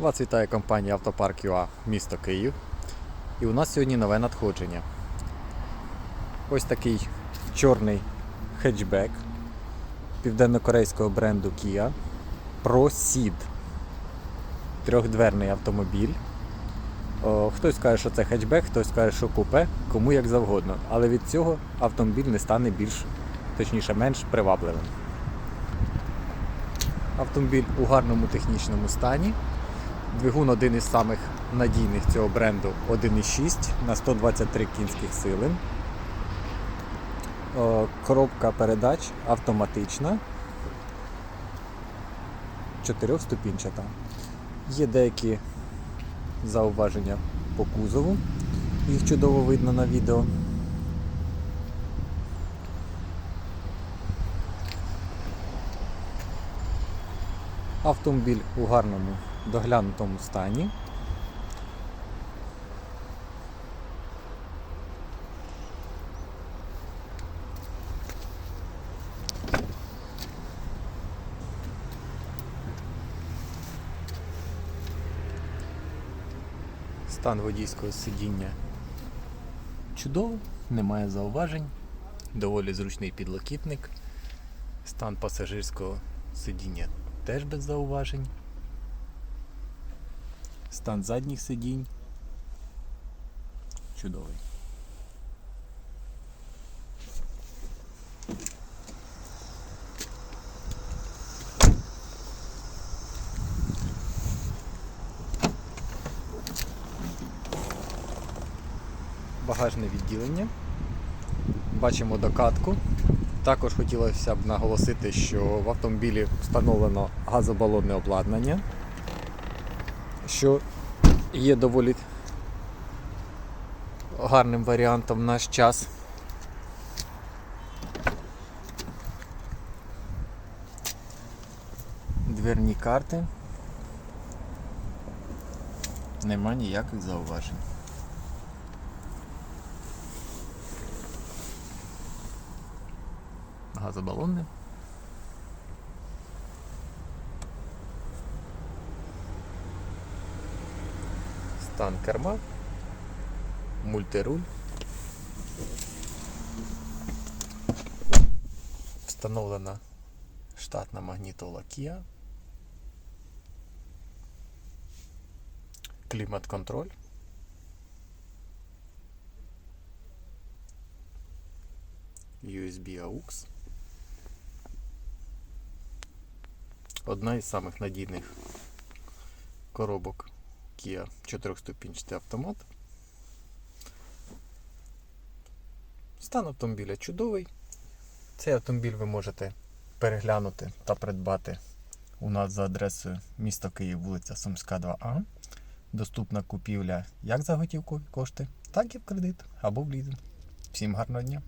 Вас вітає компанія Автопарк ЮА місто Київ. І у нас сьогодні нове надходження. Ось такий чорний хетчбек південно-корейського бренду Kia ProSeed. Трьохдверний автомобіль. О, хтось каже, що це хетчбек, хтось каже, що купе, кому як завгодно. Але від цього автомобіль не стане більш, точніше, менш привабливим. Автомобіль у гарному технічному стані. Двигун один із самих надійних цього бренду 1,6 на 123 кінських сили. Коробка передач автоматична. Чотирьохступінчата. Є деякі зауваження по кузову. Їх чудово видно на відео. Автомобіль у гарному доглянутому стані. Стан водійського сидіння чудовий, немає зауважень, доволі зручний підлокітник. Стан пасажирського сидіння теж без зауважень. Стан задніх сидінь. Чудовий. Багажне відділення. Бачимо докатку. Також хотілося б наголосити, що в автомобілі встановлено газобалонне обладнання що є доволі гарним варіантом в наш час. Дверні карти. Нема ніяких зауважень. Газобалонне. Стан керма, мультируль. Встановлена штатна магнітола Kia. Клімат-контроль. USB AUX. Одна із самих надійних коробок Kia 4-ступінчатий автомат. Стан автомобіля чудовий. Цей автомобіль ви можете переглянути та придбати у нас за адресою місто Київ, вулиця Сумська, 2А. Доступна купівля як за готівкові кошти, так і в кредит або в лізинг. Всім гарного дня!